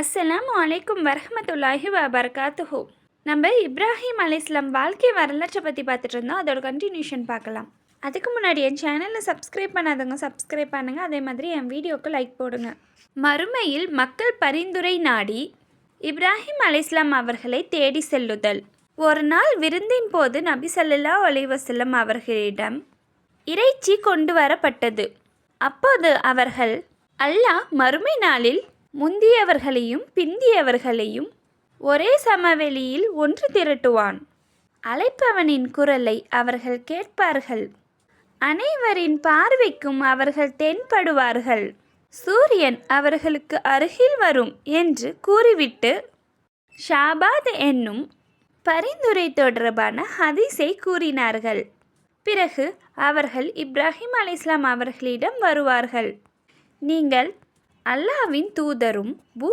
அஸ்ஸலாம் அலைக்கும் வரமத்துல்லாஹி வபரகாத்துஹு நம்ம இப்ராஹிம் அலிஸ்லாம் வாழ்க்கை வரலாற்றை பற்றி பார்த்துட்டு இருந்தோம். அதோட கண்டினியூஷன் பார்க்கலாம். அதுக்கு முன்னாடி என் சேனலை சப்ஸ்கிரைப் பண்ணாதவங்க சப்ஸ்கிரைப் பண்ணுங்கள் அதே மாதிரி என் வீடியோக்கு லைக் போடுங்க. மறுமையில் மக்கள் பரிந்துரை நாடி இப்ராஹிம் அலிஸ்லாம் அவர்களை தேடி செல்லுதல். ஒரு நாள் விருந்தின் போது நபி ஸல்லல்லாஹு அவர்களிடம் இறைச்சி கொண்டு வரப்பட்டது. அப்போது அவர்கள் அல்லாஹ் மறுமை நாளில் முந்தியவர்களையும் பிந்தியவர்களையும் ஒரே சமவெளியில் ஒன்று திரட்டுவான். அழைப்பவனின் குரலை அவர்கள் கேட்பார்கள். அனைவரின் பார்வைக்கும் அவர்கள் தென்படுவார்கள். சூரியன் அவர்களுக்கு அருகில் வரும் என்று கூறிவிட்டு ஷாபாத் என்னும் பரிந்துரை தொடர்பான ஹதீஸை கூறினார்கள். பிறகு அவர்கள் இப்ராஹிம் அலிஸ்லாம் அவர்களிடம் வருவார்கள். நீங்கள் அல்லாவின் தூதரும் பூ